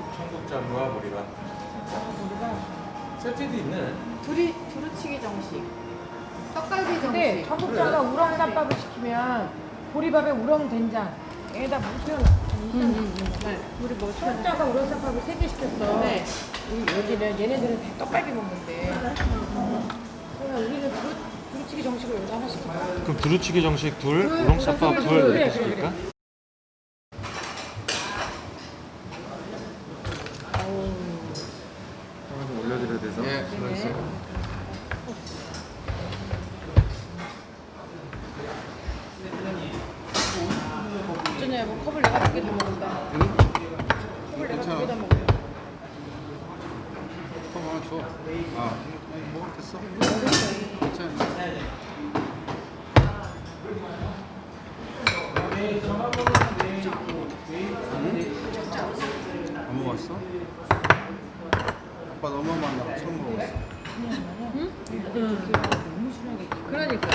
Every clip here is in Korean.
아, 두루치기 돼지, 돼지. 청국장과 보리밥. 우리가 세트도 있네. 두리 두루치기 정식. 떡갈비 정식. 근데 청국장과 우렁 쌈밥을 시키면 보리밥에 우렁 된장 에다 무슨 네. 우리 뭐 청국장과 우렁 쌈밥을 세 개 시켰어. 네. 우리 여기는 얘네들은 다 떡갈비 먹는데. 그러면 우리는 두루, 두루치기 정식을 여기다 하나 시켜. 그럼 두루치기 정식 둘, 둘, 우렁 쌈밥 둘, 둘 둘, 이렇게 그래, 시킬까? 하나 좀 올려드려야 돼서. 예, 네. 어쩌냐, 뭐 컵을 내가 두개다 먹는다. 컵을 내가 두개다 먹는다. 컵 하나 줘. 아, 뭐 됐어? 괜찮아. 응? 안 먹었어? 아빠 너무 만나고 처음 먹었어. 너무 순하게. 그러니까.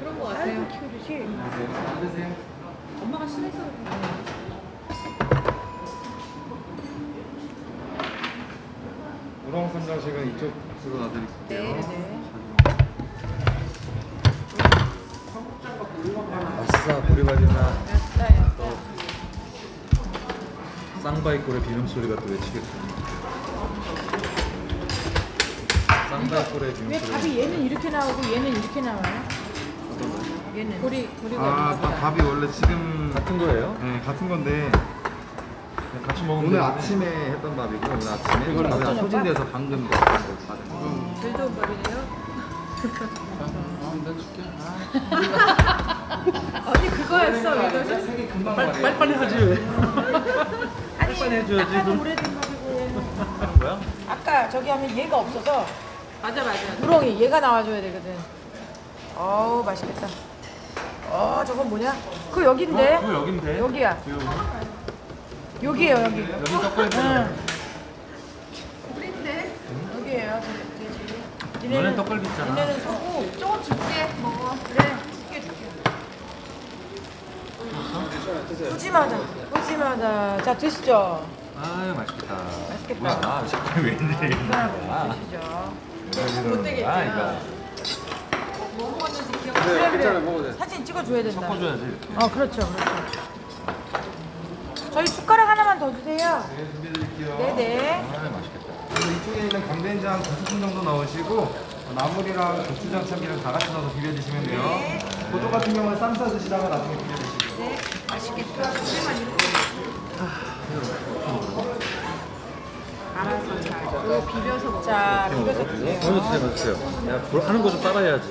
그런 거 같아요. 아이고, 키우듯이. 엄마가 싫어서 우렁 삼장식은 이쪽으로 놔드릴게요. 네, 네. 아싸 보리밥이나. 쌍바이꼴의 비명 소리가 또 외치겠 군. 쌍바이꼴의 왜. 밥이 얘는 이렇게 나오고 얘는 이렇게 나와요? 얘는 보리 보리가 아. 밥- 밥이 원래 지금 같은 거예요? 네, 같은 건데 그냥 같이 먹으면 오늘 되는데. 아침에 했던 밥이고 오늘 아침에 이거는 밥이 다 어쩌냐, 소진돼서 방금 먹은 거 제일 좋은 밥이네요. 아, 내가 줄게. 언니 그거였어 이거는. 빨리 빨리 빨리 하지 왜? 아니 빨리 해줘야지, 아까도. 오래된 밥이고 얘는 거야? 아까 저기 하면 얘가 없어서 맞아 맞아. 우렁이 얘가 나와줘야 되거든. 어우 맛있겠다. 어 저건 뭐냐? 그거 여긴데? 어, 그거 여긴 돼? 여기야. 여기에요 여기. 여기 떡갈비. 응. 우린데. 여기에요. 돼- 돼지. 너네 떡갈비 있잖아. 얘네는 소고. 조금 줄게 먹어. 그래. 쉽게 줄게. 푸짐하다. 푸짐하다. 자 드시죠. 아유 맛있겠다. 맛있겠다. 뭐야? 아, 왜 이래? 드시죠. 못 되겠다. 이거 뭐 먹었는지 기억. 네, 그래, 괜찮아 그래. 먹어도 돼. 사진 찍어줘야 된다. 섞어줘야지 이렇게. 어 그렇죠 그렇죠. 저희 숟가락 하나만 더 주세요. 네, 준비해드릴게요. 네네. 아 맛있겠다. 그래서 이쪽에 있는 강된장 두 스푼 정도 넣으시고 나물이랑 고추장 참기름 다 같이 넣어서 비벼 드시면 돼요. 고조 같은 경우는 쌈 싸 드시다가 나중에 비벼 드시고. 네. 맛있겠다. 술만 이렇게. 그리고 비벼서 먹어. 자 비벼서 드세요. 보여주세요, 보여주세요. 야, 뭘 하는 거 좀 따라해야지.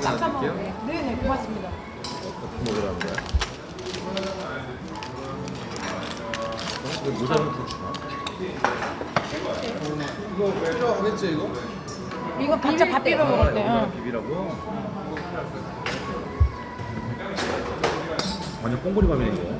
쌈싸. 네네 고맙습니다. 어떻게 먹으라는 거야? 어? 이거 모자는 부추나? 이거 필요하겠지 이거? 이거 각자 밥 비벼 먹을 때. 응. 비비라고? 완전 꽁보리밥이네 이거.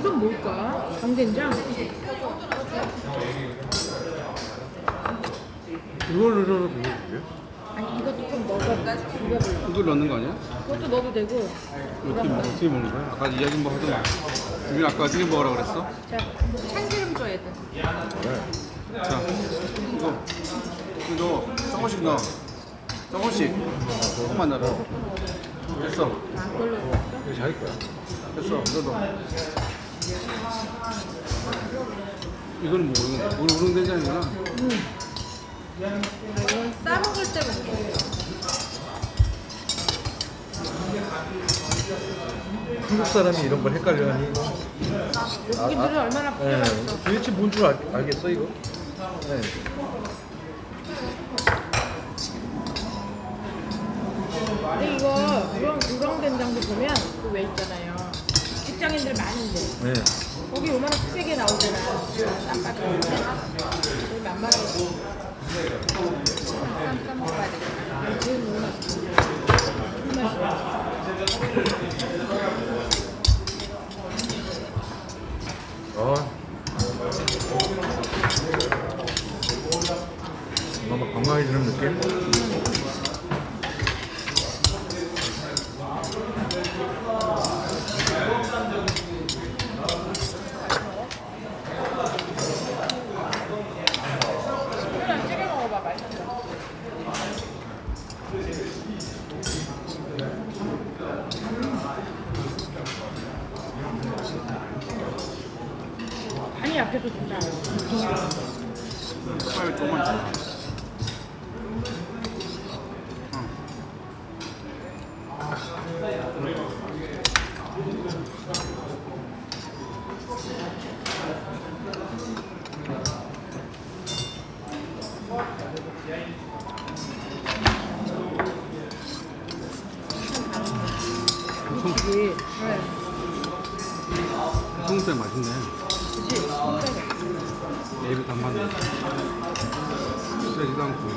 이건 뭘까? 강된장? 이걸로 이걸로 비벼줄게. 아니 이것도 좀 넣어서 비벼볼래. 이걸 넣는 거 아니야? 그것도 넣어도 되고. 어떻게, 먹, 어떻게 먹는 거야? 아까 이야기 뭐 하더만. 우리 아까 어떻게 먹으라 그랬어? 자 참기름 줘야 돼. 자, 이거 이거 조금씩 넣어. 조금씩. 조금만 넣어. 됐어. 이거 자기 거야. 됐어. 너도. 이거는 뭐 우릉, 우릉 우릉 된장이구나. 이건 싸 먹을 때 먹어. 한국 사람이 이런 걸 헷갈려하니? 외국인들은 얼마나 네. 부끄러웠어. 도대체 뭔 줄 알겠어 이거? 네. 근데 이거 우렁, 우렁 된장도 보면 그 왜 있잖아요. 직장인들 많은데 네. 거기 요만한 크게 나오잖아. 쌈밥이. 거기 만만하게. 쌈 싸먹어야 되겠다. 제일 너무 맛있어. 어. 뭔가 건강해지는 느낌? 그냥 찍어 먹어봐 맛있어. 간이 약해서 좋다. 빨리 조금만 줘. 그치? 청국살 맛있네. 예비 단맛. 세지도 않고.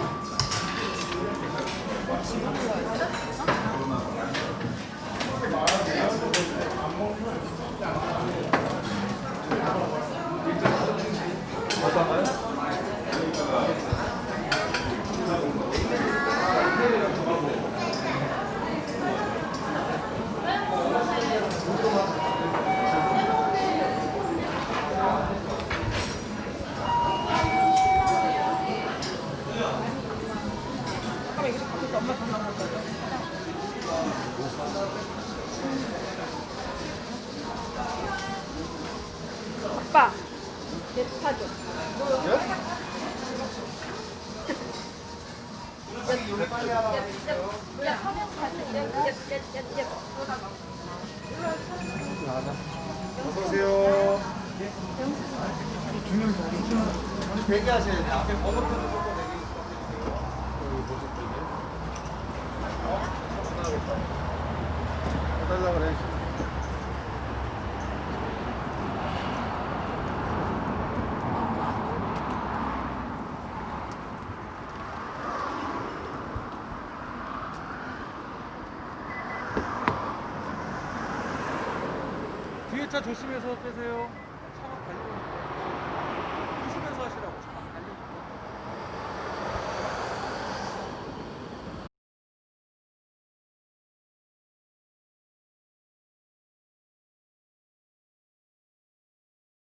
잠깐만 이거 좀 바꿔서 엄마 전화 올 거야. 아빠, 내 타줘. 어서오세요. 대기하셔야 돼. 앞에 번호표 조금 대기 해달라 그래. 뒤에 차 조심해서 빼세요.